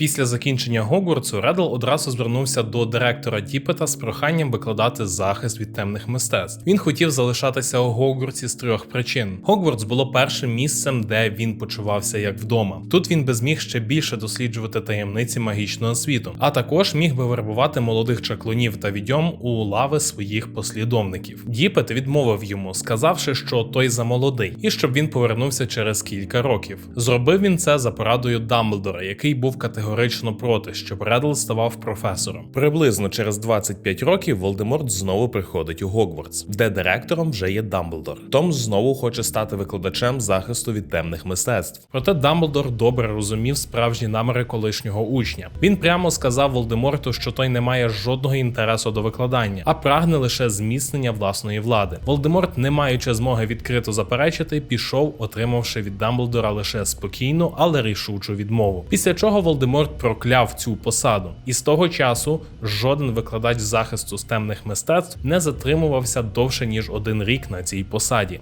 Після закінчення Гогвартсу Реддл одразу звернувся до директора Діпета з проханням викладати захист від темних мистецтв. Він хотів залишатися у Гогвартсі з трьох причин. Гогвартс було першим місцем, де він почувався як вдома. Тут він би зміг ще більше досліджувати таємниці магічного світу, а також міг би вербувати молодих чаклунів та відьом у лави своїх послідовників. Діпет відмовив йому, сказавши, що той замолодий, і щоб він повернувся через кілька років. Зробив він це за порадою Дамблдора, який був категорично проти, щоб Реддл ставав професором. Приблизно через 25 років Волдеморт знову приходить у Гогвартс, де директором вже є Дамблдор. Том знову хоче стати викладачем захисту від темних мистецтв. Проте Дамблдор добре розумів справжні наміри колишнього учня. Він прямо сказав Волдеморту, що той не має жодного інтересу до викладання, а прагне лише зміцнення власної влади. Волдеморт, не маючи змоги відкрито заперечити, пішов, отримавши від Дамблдора лише спокійну, але рішучу відмову. Після чого Волдеморт прокляв цю посаду, і з того часу жоден викладач захисту з темних мистецтв не затримувався довше ніж один рік на цій посаді.